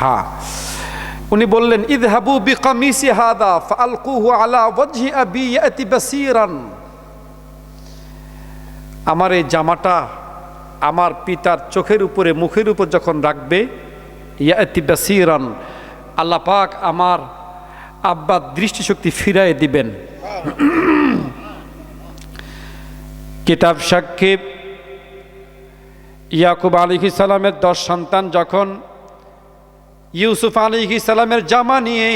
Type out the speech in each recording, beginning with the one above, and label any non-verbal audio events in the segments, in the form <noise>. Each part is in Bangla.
হ্যাঁ। উনি বললেন ইদহাবু বিকামিসি হাদা ফালকুহু আলা ওয়াজহি আবি ইয়াতি বাসীরান। আমার এই জামাটা আমার পিতার চোখের উপরে মুখের উপর যখন রাখবে ইয়াতি বাসীরান আল্লাহ পাক আমার আব্বার দৃষ্টিশক্তি ফিরায় দিবেন। কিতাব সাক্ষী ইয়াকুব আলী সালামের দশ সন্তান যখন ইউসুফ আলী সালামের জামা নিয়ে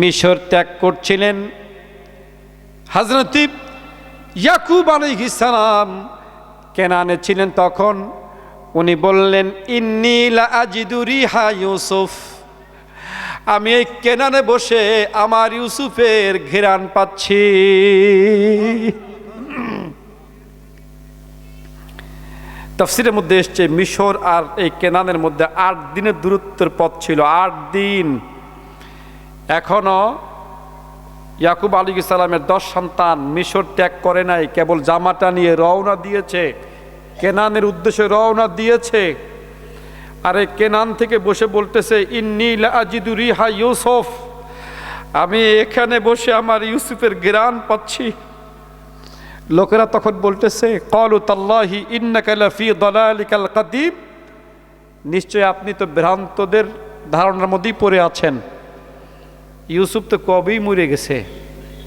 মিশর ত্যাগ করছিলেন হজরত ইয়াকুব আলী সালাম কেনানে ছিলেন তখন। উনি বললেন ইন্নিলা আজিদুরি হা ইউসুফ। আমি এই কেনানে বসে আমার ইউসুফের ঘেরান পাচ্ছি। তফসিরের মধ্যে এসছে, মিশর আর এই কেনানের মধ্যে আট দিনের দূরত্বের পথ ছিল, আট দিন। এখনও ইয়াকুব আলী সালামের দশ সন্তান মিশর ত্যাগ করে নাই, কেবল জামাটা নিয়ে রওনা দিয়েছে, কেনানের উদ্দেশ্যে রওনা দিয়েছে। আরে কেনান থেকে বসে বলতেছে ইন্নিল আজিদু রিহা ইউসুফ। আমি এখানে বসে আমার ইউসুফের গ্রান পাচ্ছি। লোকেরা তখন বলতেছে নিশ্চয় আপনি তো ভ্রান্তদের ধারণার মধ্যেই পড়ে আছেন। ইউসুফ তো কবেই মরে গেছে?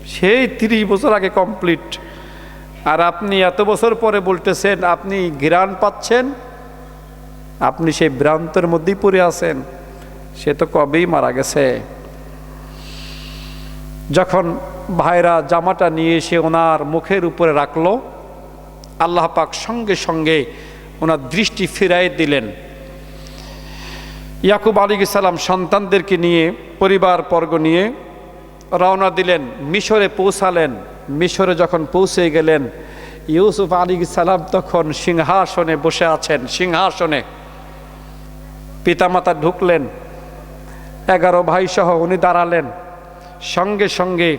সেই তিরিশ বছর আগে কমপ্লিট। আর আপনি এত বছর পরে বলতেছেন, আপনি ঘিরান পাচ্ছেন? আপনি সেই ভ্রান্তের মধ্যেই পড়ে আছেন। সে তো কবেই মারা গেছে। যখন ভাইরা জামাটা নিয়ে এসে ওনার মুখের উপরে রাখল। আল্লাহ পাক সঙ্গে সঙ্গে ওনার দৃষ্টি ফিরাই দিলেন। ইয়াকুব আলী সালাম সন্তানদেরকে নিয়ে, পরিবার বর্গ নিয়ে রওনা দিলেন, মিশরে পৌঁছালেন। মিশরে যখন পৌঁছে গেলেন, ইউসুফ আলী সালাম তখন সিংহাসনে বসে আছেন, সিংহাসনে। পিতামাতা ঢুকলেন, এগারো ভাই সহ উনি দাঁড়ালেন। সঙ্গে সঙ্গে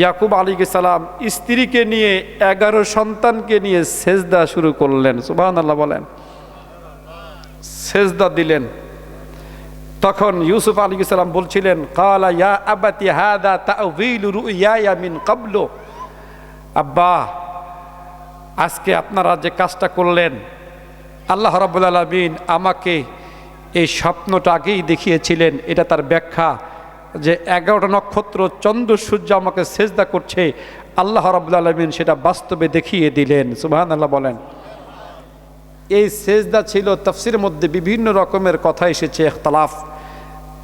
ইয়াকুব আলী সালাম স্ত্রীকে নিয়ে এগারো সন্তানকে নিয়ে সেজদা শুরু করলেন। সুবাহ আল্লাহ বলেন। সেজদা দিলেন। তখন ইউসুফ আলী সালাম বলছিলেন, কালা ইয়া আবাতি হাদা তাউযিলু রুইয়া মিন কাবলু আব্বা, আজকে আপনারা যে কাজটা করলেন, আল্লাহ রাব্বুল আলামিন আমাকে এই স্বপ্নটা আগেই দেখিয়েছিলেন, এটা তার ব্যাখ্যা। যে এগারোটা নক্ষত্র চন্দ্র সূর্য আমাকে সেজদা করছে, আল্লাহ রাব্বুল আলামিন সেটা বাস্তবে দেখিয়ে দিলেন। সুবহানাল্লাহ বলেন। এই সেজদা ছিল তফসির মধ্যে বিভিন্ন রকমের কথা এসেছে, এখতলাফ,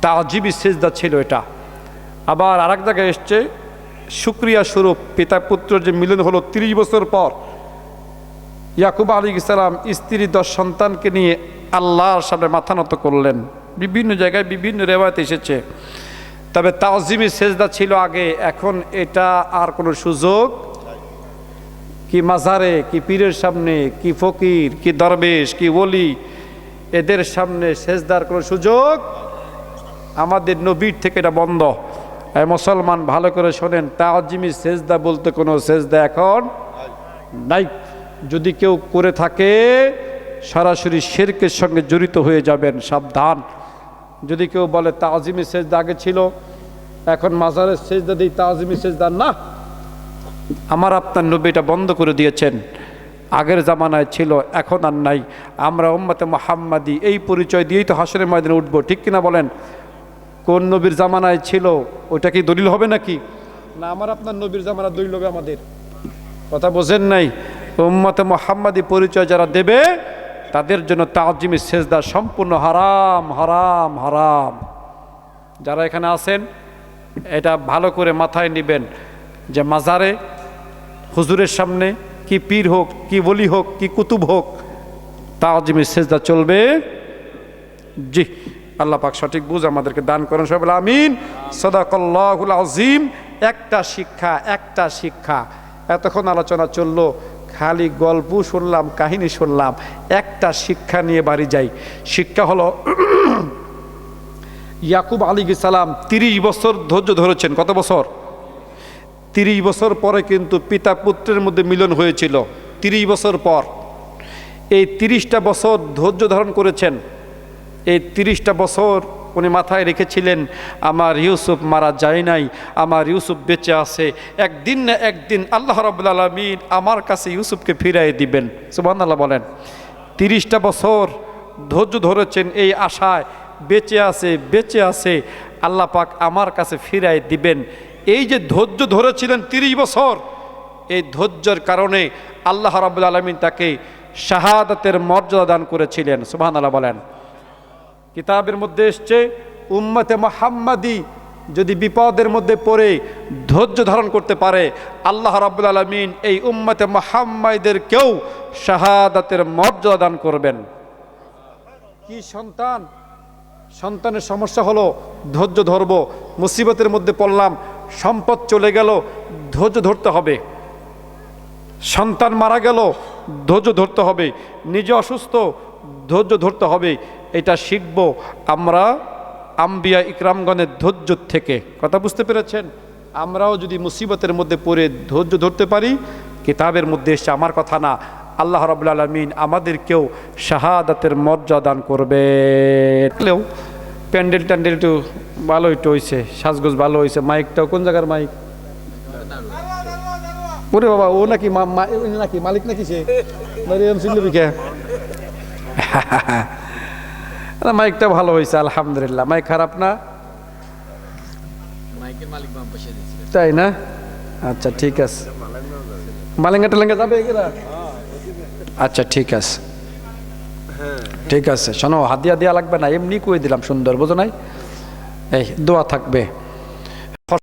তাজিবি সেজদা ছিল এটা। আবার আর এক জায়গায় এসছে সুক্রিয়া স্বরূপ, পিতা পুত্র যে মিলন হলো তিরিশ বছর পর, ইয়াকুব আলী ইসলাম স্ত্রী দশ সন্তানকে নিয়ে আল্লাহর সামনে মাথা নত করলেন। বিভিন্ন জায়গায় বিভিন্ন রেওয়ায়ত এসেছে। তবে তাজিমি সেজদা ছিল আগে, এখন এটা আর কোনো সুযোগ? কি মাজারে, কি পীরের সামনে, কি ফকির, কি দরবেশ, কি ওলি, এদের সামনে সেজদার কোনো সুযোগ? আমাদের নবীর থেকে এটা বন্ধ। মুসলমান ভালো করে শোনেন তাজিমি সেজদা বলতে কোনো সেজদা এখন নাই। যদি কেউ করে থাকে, সরাসরি শেরকের সঙ্গে জড়িত হয়ে যাবেন, সাবধান। যদি কেউ বলে তাজিমি সেজদা আগে ছিল, এখন মাজারের সেজদা দিই, তাজিমি সেজদা না। আমার আপনার নবী এটা বন্ধ করে দিয়েছেন। আগের জামানায় ছিল, এখন আর নাই। আমরা উম্মতে মোহাম্মাদি, এই পরিচয় দিয়েই তো হাসনের ময়দানে উঠবো, ঠিক কিনা বলেন? কোন নবীর জামানায় ছিল ওটা কি দলিল হবে নাকি? না, আমার আপনার নবীর জামানা দলিল হবে আমাদের। কথা বোঝেন নাই? উম্মতে মোহাম্মদী পরিচয় যারা দেবে তাদের জন্য তাজিমি সেজদা সম্পূর্ণ হারাম হারাম হারাম। যারা এখানে আছেন, এটা ভালো করে মাথায় নেবেন যে মাজারে হুজুরের সামনে কি পীর হোক, কি বলি হোক, কি কুতুব হোক, তাজিমি সেজদা চলবে। জি, আল্লাহ পাক সঠিক বুঝ আমাদেরকে দান করেন। সবাই আমিন। সদাকল্লাহুল আজিম একটা শিক্ষা একটা শিক্ষা। এতক্ষণ আলোচনা চলল খালি গল্প শুনলাম, কাহিনী শুনলাম, একটা শিক্ষা নিয়ে বাড়ি যাই। শিক্ষা হলো <clears throat> ইয়াকুব আলী সালাম তিরিশ বছর ধৈর্য ধরেছেন। কত বছর? তিরিশ বছর পরে কিন্তু পিতা পুত্রের মধ্যে মিলন হয়েছিল। তিরিশ বছর পর এই তিরিশটা বছর ধৈর্য ধারণ করেছেন। এই তিরিশটা বছর উনি মাথায় রেখেছিলেন, আমার ইউসুফ মারা যায় নাই, আমার ইউসুফ বেঁচে আছে, একদিন না একদিন আল্লাহ রবুল্লা আলমিন আমার কাছে ইউসুফকে ফিরাই দিবেন। সুবাহ আল্লাহ বলেন। তিরিশটা বছর ধৈর্য ধরেছেন এই আশায়, বেঁচে আছে বেঁচে আছে, আল্লাহ পাক আমার কাছে ফিরাই দিবেন। এই যে ধৈর্য ধরেছিলেন তিরিশ বছর, এই ধৈর্যের কারণে আল্লাহ রাবুল আলমিন তাকে শাহাদাতের মর্যাদা দান করেছিলেন সুবাহ আল্লাহ বলেন। কিতাবের মধ্যে এসছে, উম্মতে মোহাম্মদি যদি বিপদের মধ্যে পড়ে, ধৈর্য ধারণ করতে পারে, আল্লাহ রাবুল আলমিন এই উম্মতে মোহাম্মদেরকেও শাহাদাতের মর্যাদা দান করবেন। কি সন্তান? সন্তানের সমস্যা হলো ধৈর্য ধরব, মুসিবতের মধ্যে পড়লাম, সম্পদ চলে গেল, ধৈর্য ধরতে হবে। সন্তান মারা গেল, ধৈর্য ধরতে হবে। নিজে অসুস্থ, ধৈর্য ধরতে হবে। এটা শিখব আমরা আম্বিয়া ইকরামগণের ধৈর্য থেকে। কথা বুঝতে পেরেছেন? আমরাও যদি মুসিবতের মধ্যে পড়ে ধৈর্য ধরতে পারি, কিতাবের মধ্যে এসে আমার কথা না। আল্লাহ রবুল্লা আলমিন আমাদেরকেও শাহাদাতের মর্যাদা দান করবে। প্যান্ডেল ট্যান্ডেল একটু ভালো একটু হয়েছে সাজগোজ ভালো হয়েছে মাইকটাও কোন জায়গার মাইক? ওরে বাবা, ও নাকি নাকি মালিক নাকি সে? মারিয়াম সিল্লুবিকে। <laughs> না মাইকটা ভালো হয়েছে আলহামদুলিল্লাহ। মাইক খারাপ না? তাই না? আচ্ছা ঠিক আছে। মালেঙ্গা টালেঙ্গা যাবে এগুলা আচ্ছা ঠিক আছে। ঠিক আছে শোনো হাতিয়া দেওয়া লাগবে না। এমনি কয়ে দিলাম সুন্দর বোঝো নাই? এই দোয়া থাকবে।